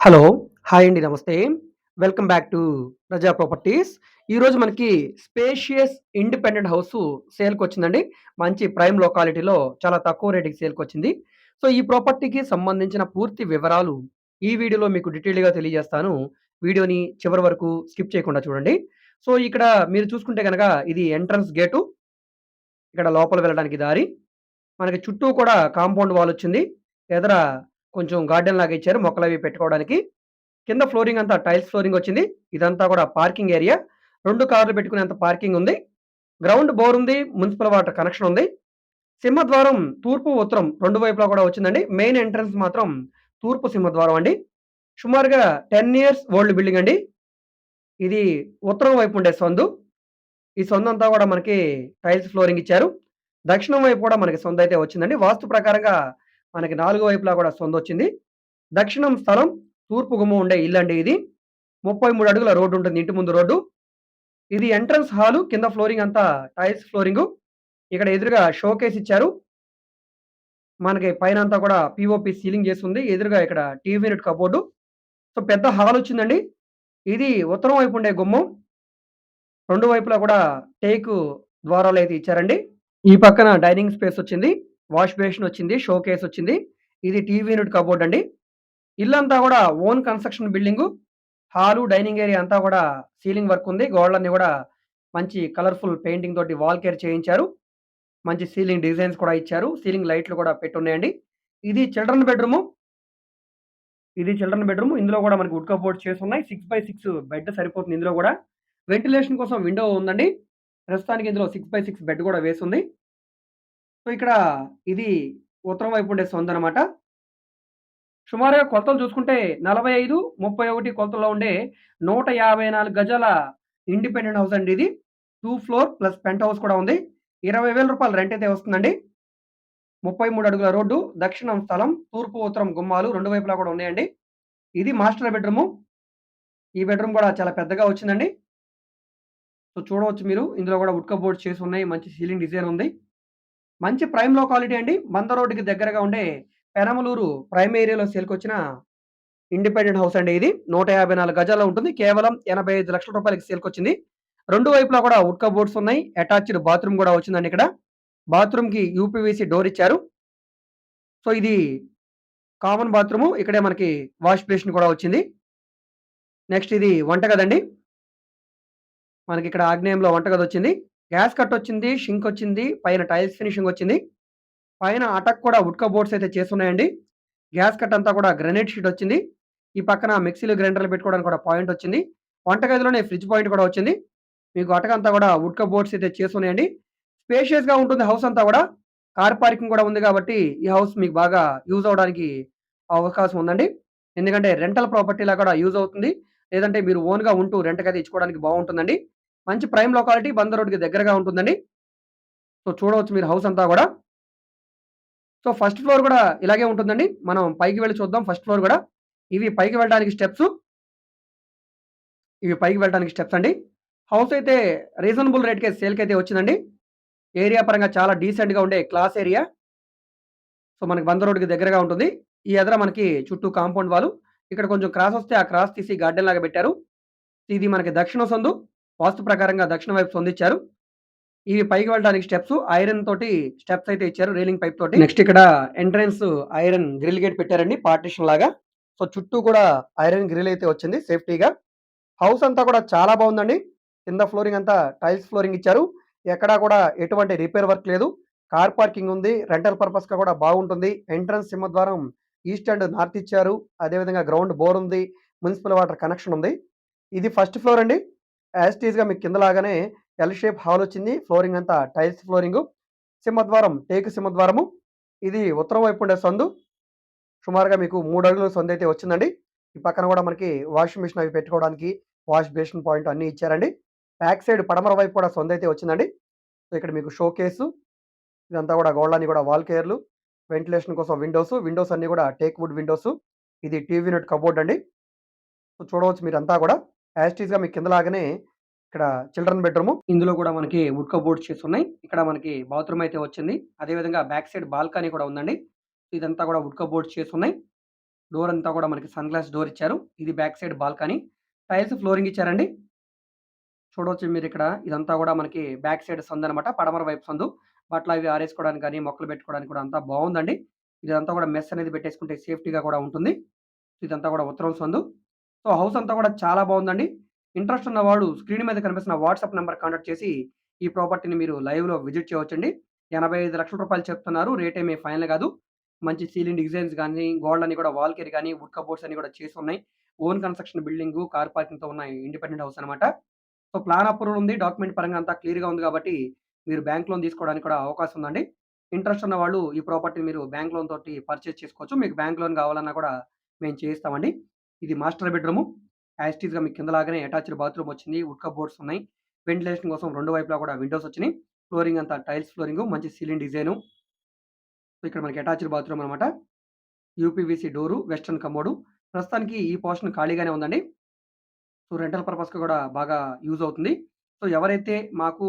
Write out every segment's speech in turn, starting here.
Hello! Hi అండి. Namaste. Welcome back to Praja properties. ఈరోజు మనకి స్పేషియస్ ఇండిపెండెంట్ హౌస్ సేల్కి వచ్చిందండి మంచి ప్రైమ్ లొకాలిటీలో చాలా తక్కువ రేట్‌కి సేల్‌కొచ్చింది. సో, ఈ ప్రాపర్టీకి సంబంధించిన పూర్తి వివరాలు ఈ వీడియోలో మీకు డీటెయిల్గా తెలియజేస్తాను. వీడియోని చివరి వరకు స్కిప్ చేయకుండా చూడండి. సో, ఇక్కడ మీరు చూసుకుంటే కనుక ఇది ఎంట్రన్స్ గేటు. ఇక్కడ లోపల వెళ్ళడానికి దారి. మనకి చుట్టూ కూడా కాంపౌండ్ వాల్ వచ్చింది. ఎదర కొంచెం గార్డెన్ లాగా ఇచ్చారు మొక్కలు అవి పెట్టుకోవడానికి. కింద ఫ్లోరింగ్ అంతా టైల్స్ ఫ్లోరింగ్ వచ్చింది. ఇదంతా కూడా పార్కింగ్ ఏరియా. రెండు కార్లు పెట్టుకునేంత పార్కింగ్ ఉంది. గ్రౌండ్ బోర్ ఉంది. మున్సిపల్ వాటర్ కనెక్షన్ ఉంది. సింహద్వారం తూర్పు, ఉత్తరం రెండు వైపులా కూడా వచ్చిందండి. మెయిన్ ఎంట్రన్స్ మాత్రం తూర్పు సింహద్వారం అండి. సుమారుగా 10 ఇయర్స్ ఓల్డ్ బిల్డింగ్ అండి. ఇది ఉత్తరం వైపు ఉండే సందు. ఈ సందంతా కూడా మనకి టైల్స్ ఫ్లోరింగ్ ఇచ్చారు. దక్షిణం వైపు కూడా మనకి సొంత అయితే వచ్చిందండి. వాస్తు ప్రకారంగా మనకి నాలుగు వైపులా కూడా సందొచ్చింది. దక్షిణం స్థలం, తూర్పు గుమ్మం ఉండే ఇల్లు అండి ఇది. 33 అడుగుల రోడ్డు ఉంటుంది. ఇంటి ముందు రోడ్డు. ఇది ఎంట్రన్స్ హాలు. కింద ఫ్లోరింగ్ అంతా టైల్స్ ఫ్లోరింగు. ఇక్కడ ఎదురుగా షోకేస్ ఇచ్చారు. మనకి పైనంతా కూడా పిఓపి సీలింగ్ చేస్తుంది ఎదురుగా ఇక్కడ టీవీ యూనిట్ కబోర్డు. సో, పెద్ద హాల్ వచ్చిందండి. ఇది ఉత్తరం వైపు ఉండే గుమ్మం. రెండు వైపులా కూడా టేకు ద్వారాలు అయితే ఇచ్చారండి. ఈ పక్కన డైనింగ్ స్పేస్ వచ్చింది. వాష్ బేసిన్ వచ్చింది. షో కేస్ వచ్చింది. ఇది టీవీ యూనిట్ కబోర్డ్ అండి. ఇల్లంతా కూడా own construction building. Hall, dining area అంతా కూడా సీలింగ్ వర్క్ ఉంది. గోడలన్నీ కూడా మంచి కలర్‌ఫుల్ పెయింటింగ్ తోటి వాల్ కేర్ చేయించారు. మంచి సీలింగ్ డిజైన్స్ కూడా ఇచ్చారు. సీలింగ్ లైట్లు కూడా పెట్టున్నాయండి. ఇది చిల్డ్రన్ బెడ్‌రూము. ఇది చిల్డ్రన్ బెడ్‌రూమ్. ఇందులో కూడా మనకి వుడ్ కబోర్డ్స్ చేసున్నాయి. 6/6 బెడ్ సరిపోతుంది ఇందులో కూడా. వెంటిలేషన్ కోసం విండో ఉందండి. ప్రస్తుతానికి ఇందులో 6/6 బెడ్ కూడా వేసుంది. సో, ఇక్కడ ఇది ఉత్తరం వైపు ఉండే సందనమాట. సుమారుగా కొలతలు చూసుకుంటే 45, 31 కొలతల్లో ఉండే 154 గజాల ఇండిపెండెంట్ హౌస్ అండి ఇది. Two floor plus penthouse కూడా ఉంది. ఇరవై వేల రూపాయలు రెంట్ అయితే వస్తుందండి. 33 అడుగుల రోడ్డు. దక్షిణం స్థలం. తూర్పు, ఉత్తరం గుమ్మాలు రెండు వైపులా కూడా ఉన్నాయండి. ఇది మాస్టర్ బెడ్‌రూము. ఈ బెడ్‌రూమ్ కూడా చాలా పెద్దగా వచ్చిందండి. సో, చూడవచ్చు మీరు. ఇందులో కూడా ఉడ్క బోర్డ్ చేసి ఉన్నాయి మంచి సీలింగ్ డిజైన్ ఉంది. మంచి ప్రైమ్ లోకాలిటీ అండి. మంద రోడ్డుకి దగ్గరగా ఉండే పెనమలూరు ప్రైమ్ ఏరియాలో సేల్‌కొచ్చిన ఇండిపెండెంట్ హౌస్ అండి ఇది. 154 గజాల్లో ఉంటుంది. కేవలం ఎనభై ఐదు లక్షల రూపాయలకి సేల్‌కొచ్చింది. రెండు వైపులా కూడా ఉడ్క బోర్డ్స్ ఉన్నాయి. అటాచ్డ్ బాత్రూమ్ కూడా వచ్చిందండి ఇక్కడ. బాత్రూమ్‌కి యూపీవీసీ డోర్ ఇచ్చారు. సో, ఇది కామన్ బాత్రూము. ఇక్కడే మనకి వాష్ బేసిన్ కూడా వచ్చింది. నెక్స్ట్ ఇది వంటగదండి. మనకి ఇక్కడ ఆగ్నేయంలో వంటగది వచ్చింది గ్యాస్ కట్ వచ్చింది. షింక్ వచ్చింది. పైన టైల్స్ ఫినిషింగ్ వచ్చింది. పైన అటక్ కూడా వుడ్ బోర్డ్స్ అయితే చేస్తున్నాయండి గ్యాస్ కట్ అంతా కూడా గ్రనైట్ షీట్ వచ్చింది. ఈ పక్కన మిక్సీలు, గ్రైండర్లు పెట్టుకోవడానికి కూడా పాయింట్ వచ్చింది. వంటగదిలోనే ఫ్రిడ్జ్ పాయింట్ కూడా వచ్చింది. మీకు అటకంతా కూడా వుడ్ బోర్డ్స్ అయితే చేస్తున్నాయండి స్పేషియస్‌గా ఉంటుంది హౌస్ అంతా కూడా. కార్ పార్కింగ్ కూడా ఉంది కాబట్టి ఈ హౌస్ మీకు బాగా యూజ్ అవ్వడానికి అవకాశం ఉందండి. ఎందుకంటే రెంటల్ ప్రాపర్టీలా కూడా యూజ్ అవుతుంది. లేదంటే మీరు ఓన్‌గా ఉంటూ రెంట్‌కైతే ఇచ్చుకోవడానికి బాగుంటుందండి మంచి ప్రైమ్ లొకాలిటీ బంద రోడ్కి దగ్గరగా ఉంటుందండి. సో, చూడవచ్చు మీరు హౌస్ అంతా కూడా. సో, ఫస్ట్ ఫ్లోర్ కూడా ఇలాగే ఉంటుందండి. మనం పైకి వెళ్ళి చూద్దాం ఫస్ట్ ఫ్లోర్ కూడా. ఇవి పైకి వెళ్ళడానికి స్టెప్స్ ఇవి పైకి వెళ్ళడానికి స్టెప్స్ అండి. హౌస్ అయితే రీజనబుల్ రేట్‌కే అయితే వచ్చిందండి. ఏరియా పరంగా చాలా డీసెంట్‌గా ఉండే క్లాస్ ఏరియా. సో, మనకి బంద రోడ్కి దగ్గరగా ఉంటుంది. ఈ ఎదర మనకి చుట్టూ కాంపౌండ్ వాళ్ళు ఇక్కడ కొంచెం క్రాస్ వస్తే ఆ క్రాస్ తీసి గార్డెన్ లాగా పెట్టారు. ఇది మనకి దక్షిణ సందు. వాస్తు ప్రకారంగా దక్షిణ వైపు సందిచ్చారు. ఇవి పైకి వెళ్ళడానికి స్టెప్స్. ఐరన్ తోటి స్టెప్స్ అయితే ఇచ్చారు. రీలింగ్ పైప్ తోటి. నెక్స్ట్ ఇక్కడ ఎంట్రన్స్ ఐరన్ గ్రిల్ గేట్ పెట్టారండి పార్టిషన్ లాగా. సో, చుట్టూ కూడా ఐరన్ గ్రిల్ అయితే వచ్చింది సేఫ్టీగా. హౌస్ అంతా కూడా చాలా బాగుందండి కింద ఫ్లోరింగ్ అంతా టైల్స్ ఫ్లోరింగ్ ఇచ్చారు. ఎక్కడా కూడా ఎటువంటి రిపేర్ వర్క్ లేదు. కార్ పార్కింగ్ ఉంది. రెంటల్ పర్పస్‌గా కూడా బాగుంటుంది. ఎంట్రన్స్ సింహద్వారం ఈస్ట్ అండ్ నార్త్ ఇచ్చారు. అదేవిధంగా గ్రౌండ్ బోర్ ఉంది. మున్సిపల్ వాటర్ కనెక్షన్ ఉంది. ఇది ఫస్ట్ ఫ్లోర్ అండి. యాజ్ మీకు కింద లాగానే ఎల్ షేప్ హాల్ వచ్చింది. ఫ్లోరింగ్ అంతా టైల్స్ ఫ్లోరింగు. సింహద్వారం టేకు సింహద్వారము. ఇది ఉత్తరం వైపు ఉండే సందు. సుమారుగా మీకు మూడు అడుగుల సందయితే వచ్చిందండి. ఈ పక్కన కూడా మనకి వాషింగ్ మిషన్ అవి పెట్టుకోవడానికి వాష్ బేసిన్ పాయింట్ అన్నీ ఇచ్చారండి. బ్యాక్ సైడ్ పడమర వైపు కూడా సందయితే వచ్చిందండి. సో, ఇక్కడ మీకు షో కేసు ఇదంతా కూడా గోళ్ళని కూడా వాల్ కేర్‌లు. వెంటిలేషన్ కోసం విండోస్ విండోస్ అన్నీ కూడా టేక్ వుడ్ విండోస్ ఇది టీవీ యూనిట్ కబోర్డ్ అండి. సో, చూడవచ్చు మీరంతా కూడా. యాస్టీస్గా మీకు కింద లాగానే ఇక్కడ చిల్డ్రన్ బెడ్రూమ్ ఇందులో కూడా మనకి వుడ్ కబోర్డ్స్ చేసున్నాయి. ఇక్కడ మనకి బాత్రూమ్ అయితే వచ్చింది. అదేవిధంగా బ్యాక్ సైడ్ బాల్కనీ కూడా ఉందండి. ఇదంతా కూడా వుడ్ కబోర్డ్స్ చేసున్నాయి. డోర్ అంతా కూడా మనకి సన్ గ్లాస్ డోర్ ఇచ్చారు. ఇది back side balcony. Tiles flooring ఇచ్చారండి. చూడవచ్చు ఇక్కడ ఇదంతా కూడా మనకి బ్యాక్ సైడ్ సందనమాట. పడమర వైపు సందు. బట్టలవి ఆరేసుకోవడానికి కానీ మొక్కలు పెట్టుకోవడానికి కూడా అంతా బాగుందండి ఇదంతా కూడా మెస్ అనేది పెట్టేసుకుంటే సేఫ్టీగా కూడా ఉంటుంది. ఇదంతా కూడా ఉత్తరం సందు. సో, హౌస్ అంతా కూడా చాలా బాగుందండి ఇంట్రెస్ట్ ఉన్నవాడు స్క్రీన్ మీద కనిపిస్తున్న వాట్సాప్ నెంబర్ కాంటాక్ట్ చేసి ఈ ప్రాపర్టీని మీరు లైవ్‌లో విజిట్ చేయవచ్చండి. 85,00,000 చెప్తున్నారు. రేట్ ఏమీ ఫైనల్ కాదు. మంచి సీలింగ్ డిజైన్స్ కానీ గోల్డ్ అని కూడా వాల్కేర్ గాని, వుడ్ కబోర్డ్స్ అన్ని కూడా చేసి ఉన్నాయి ఓన్ కన్‌స్ట్రక్షన్ బిల్డింగ్ కార్ పార్కింగ్‌తో ఉన్న ఇండిపెండెంట్ హౌస్ అనమాట. సో, ప్లాన్ అప్రూవల్ ఉంది. డాక్యుమెంట్ పరంగా అంతా క్లియర్‌గా ఉంది కాబట్టి మీరు బ్యాంక్ లోన్ తీసుకోవడానికి కూడా అవకాశం ఉందండి. ఇంట్రెస్ట్ ఉన్న వాళ్ళు ఈ ప్రాపర్టీని మీరు బ్యాంక్ లోన్ తోటి పర్చేస్ చేసుకోవచ్చు. మీకు బ్యాంక్ లోన్ కావాలన్నా కూడా మేము చేయిస్తామండి. ఇది మాస్టర్ బెడ్‌రూము. యాస్టీస్గా ఇట్ కింద లాగానే కిందలాగానే అటాచ్డ్ బాత్రూమ్ వచ్చింది. వుడ్ బోర్డ్స్ ఉన్నాయి. వెంటిలేషన్ కోసం రెండు వైపులా కూడా విండోస్ వచ్చినాయి. ఫ్లోరింగ్ అంతా టైల్స్ ఫ్లోరింగ్ మంచి సీలింగ్ డిజైను. సో, ఇక్కడ మనకి అటాచ్డ్ బాత్రూమ్ అనమాట. UPVC door, western commode. ప్రస్తుతానికి ఈ పోర్షన్ ఖాళీగానే ఉందండి. సో, రెంటల్ పర్పస్‌కి కూడా బాగా యూజ్ అవుతుంది. సో, ఎవరైతే మాకు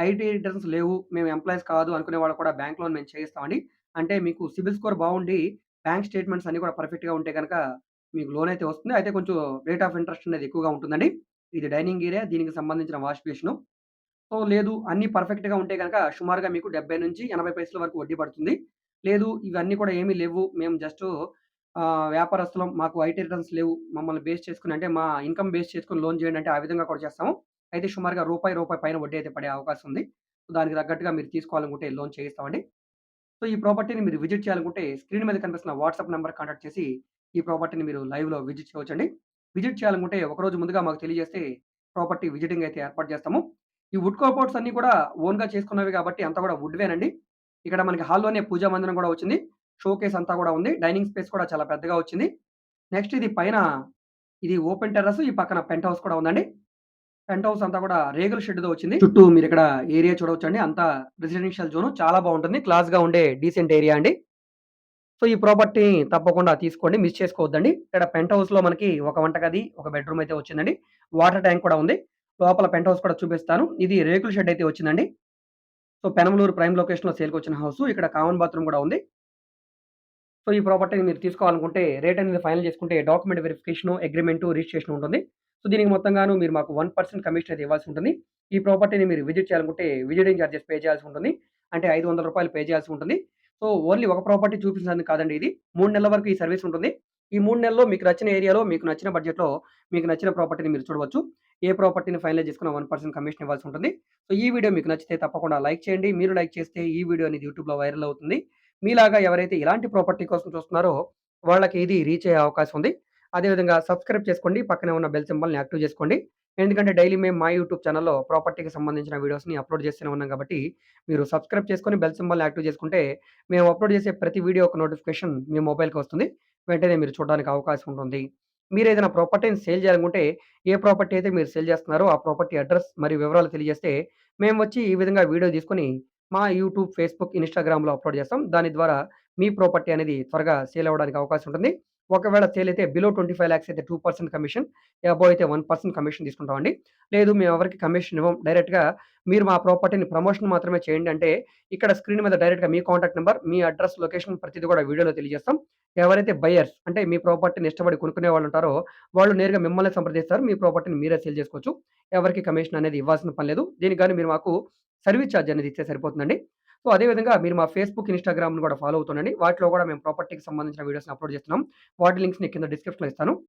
ఐటీ రిటర్న్స్ లేవు, మేము ఎంప్లాయీస్ కాదు అనుకునే వాళ్ళు కూడా బ్యాంక్ లోన్ మేము చేయిస్తామండి. అంటే మీకు సిబిల్ స్కోర్ బాగుండి బ్యాంక్ స్టేట్మెంట్స్ అన్ని కూడా పర్ఫెక్ట్‌గా ఉంటే కనుక మీకు లోన్ అయితే వస్తుంది. అయితే కొంచెం రేట్ ఆఫ్ ఇంట్రెస్ట్ అనేది ఎక్కువగా ఉంటుందండి. ఇది డైనింగ్ ఏరియా. దీనికి సంబంధించిన వాష్ బేషను సో, లేదు అన్ని పర్ఫెక్ట్‌గా ఉంటే గనక సుమారుగా మీకు 70-80 పైసల వరకు వడ్డీ పడుతుంది. లేదు ఇవన్నీ కూడా ఏమీ లేవు. మేము జస్ట్ వ్యాపారస్తులం. మాకు ఐటీ రిటర్న్స్ లేవు. మమ్మల్ని బేస్ చేసుకుని అంటే మా ఇన్‌కమ్ బేస్ చేసుకుని లోన్ చేయండి అంటే ఆ విధంగా కూడా చేస్తాము. అయితే సుమారుగా రూపాయి, రూపాయి పైన వడ్డీ అయితే పడే అవకాశం ఉంది. దానికి తగ్గట్టుగా మీరు తీసుకోవాలనుకుంటే లోన్ చేయిస్తామండి. సో, ఈ ప్రాపర్టీని మీరు విజిట్ చేయాలనుకుంటే స్క్రీన్ మీద కనిపిస్తున్న వాట్సాప్ నెంబర్ కాంటాక్ట్ చేసి ఈ ప్రాపర్టీని మీరు లైవ్‌లో విజిట్ చేయవచ్చండి. విజిట్ చేయాలనుకుంటే ఒకరోజు ముందుగా మాకు తెలియజేస్తే ప్రాపర్టీ విజిటింగ్ అయితే ఏర్పాటు చేస్తాము. ఈ వుడ్ కబోర్డ్స్ అన్నీ కూడా ఓన్‌గా చేసుకున్నవి కాబట్టి అంతా కూడా వుడ్‌వేనండి. ఇక్కడ మనకి హాల్‌లోనే పూజా మందిరం కూడా వచ్చింది. షోకేస్ అంతా కూడా ఉంది. డైనింగ్ స్పేస్ కూడా చాలా పెద్దగా వచ్చింది. నెక్స్ట్ ఇది పైన ఇది ఓపెన్ టెర్రస్. ఈ పక్కన పెంట్ హౌస్ కూడా ఉందండి. పెంట్ హౌస్ అంతా కూడా రేగుల షెడ్‌తో వచ్చింది. చుట్టూ మీరు ఇక్కడ ఏరియా చూడవచ్చండి. అంతా రెసిడెన్షియల్ జోన్ చాలా బాగుంటుంది క్లాస్‌గా ఉండే డీసెంట్ ఏరియా అండి. సో, ఈ ప్రాపర్టీ తప్పకుండా తీసుకోండి. మిస్ చేసుకోవద్దండి. ఇక్కడ పెంట్ హౌస్‌లో మనకి ఒక వంటగది, ఒక బెడ్‌రూమ్ అయితే వచ్చిందండి. వాటర్ ట్యాంక్ కూడా ఉంది. లోపల పెంట్ హౌస్ కూడా చూపిస్తాను. ఇది రేకుల షెడ్ అయితే వచ్చిందండి. సో, పెనమలూరు ప్రైమ్ లొకేషన్‌లో సేల్‌కొచ్చిన హౌస్ ఇక్కడ కామన్ బాత్రూమ్ కూడా ఉంది. సో, ఈ ప్రాపర్టీని మీరు తీసుకోవాలనుకుంటే రేట్ అనేది ఫైనల్ చేసుకుంటే డాక్యుమెంట్ వెరిఫికేషను, అగ్రిమెంటు రిజిస్ట్రేషన్ ఉంటుంది. సో, దీనికి మొత్తంగాను మీరు మాకు వన్ పర్సెంట్ కమిషన్ అయితే ఇవ్వాల్సి ఉంటుంది. ఈ ప్రాపర్టీని మీరు విజిట్ చేయాలనుకుంటే విజిటింగ్ చార్జెస్ పే చేయాల్సి ఉంటుంది. అంటే ఐదు వందల రూపాయలు పే చేయాల్సి ఉంటుంది. సో, ఓన్లీ ఒక ప్రాపర్టీ చూపించడానికి కాదండి ఇది. మూడు నెలల వరకు ఈ సర్వీస్ ఉంటుంది. ఈ మూడు నెలల్లో మీకు నచ్చిన ఏరియాలో, మీకు నచ్చిన బడ్జెట్‌లో, మీకు నచ్చిన ప్రాపర్టీని మీరు చూడవచ్చు. ఏ ప్రాపర్టీని ఫైనలైజ్ చేసుకున్న వన్ పర్సెంట్ కమిషన్ ఇవ్వాల్సి ఉంటుంది. సో, ఈ వీడియో మీకు నచ్చితే తప్పకుండా లైక్ చేయండి. మీరు లైక్ చేస్తే ఈ వీడియో అనేది యూట్యూబ్‌లో వైరల్ అవుతుంది. మీలాగా ఎవరైతే ఇలాంటి ప్రాపర్టీ కోసం చూస్తున్నారో వాళ్ళకి ఇది రీచ్ అయ్యే అవకాశం ఉంది. అదే విధంగా సబ్స్క్రైబ్ చేసుకోండి. పక్కనే ఉన్న బెల్ సింబల్‌ని యాక్టివ్ చేసుకోండి. ఎందుకంటే డైలీ మేము మా యూట్యూబ్ ఛానల్లో ప్రాపర్టీకి సంబంధించిన వీడియోస్‌ని అప్‌లోడ్ చేస్తూనే ఉన్నాం కాబట్టి మీరు సబ్స్క్రైబ్ చేసుకొని బెల్ సింబల్‌ని యాక్టివ్ చేసుకుంటే మేము అప్‌లోడ్ చేసే ప్రతి వీడియో యొక్క నోటిఫికేషన్ మీ మొబైల్‌కి వస్తుంది. వెంటనే మీరు చూడడానికి అవకాశం ఉంటుంది. మీరేదైనా ప్రాపర్టీని సేల్ చేయాలనుకుంటే ఏ ప్రాపర్టీ అయితే మీరు సేల్ చేస్తున్నారో ఆ ప్రాపర్టీ అడ్రెస్ మరియు వివరాలు తెలియజేస్తే మేము వచ్చి ఈ విధంగా వీడియో తీసుకొని మా యూట్యూబ్, ఫేస్‌బుక్, ఇన్‌స్టాగ్రామ్‌లో అప్‌లోడ్ చేస్తాం. దాని ద్వారా మీ ప్రాపర్టీ అనేది త్వరగా సేల్ అవ్వడానికి అవకాశం ఉంటుంది. ఒకవేళ సేల్ అయితే బిలో ట్వంటీ ఫైవ్ ల్యాక్స్ అయితే టూ పర్సెంట్ కమిషన్, అబో అయితే వన్ పర్సెంట్ కమిషన్ తీసుకుంటామండి. లేదు మేము ఎవరికి కమిషన్ ఇవ్వం. డైరెక్ట్‌గా మీరు మా ప్రాపర్టీని ప్రమోషన్ మాత్రమే చేయండి అంటే ఇక్కడ స్క్రీన్ మీద డైరెక్ట్‌గా మీ కాంటాక్ట్ నెంబర్ మీ అడ్రస్ లొకేషన్ ప్రతిదీ కూడా వీడియోలో తెలియజేస్తాం. ఎవరైతే బయర్స్ అంటే మీ ప్రాపర్టీని ఇష్టపడి కొనుక్కునే వాళ్ళు ఉంటారో వాళ్ళు నేరుగా మిమ్మల్ని సంప్రదిస్తారు. మీ ప్రాపర్టీని మీరే సేల్ చేసుకోవచ్చు. ఎవరికి కమిషన్ అనేది ఇవ్వాల్సిన పని లేదు. దీనికి కానీ మీరు మాకు సర్వీస్ ఛార్జ్ అనేది ఇస్తే సరిపోతుందండి. సో, అదే విధంగా మీరు మా ఫేస్‌బుక్, ఇన్స్టాగ్రామ్ను కూడా ఫాలో అవుతుండండి. వాటిలో కూడా మేము ప్రాపర్టీకి సంబంధించిన వీడియోస్‌ని అప్‌లోడ్ చేస్తున్నాం. వాటి లింక్స్‌ని కింద డిస్క్రిప్షన్‌లో ఇస్తాను.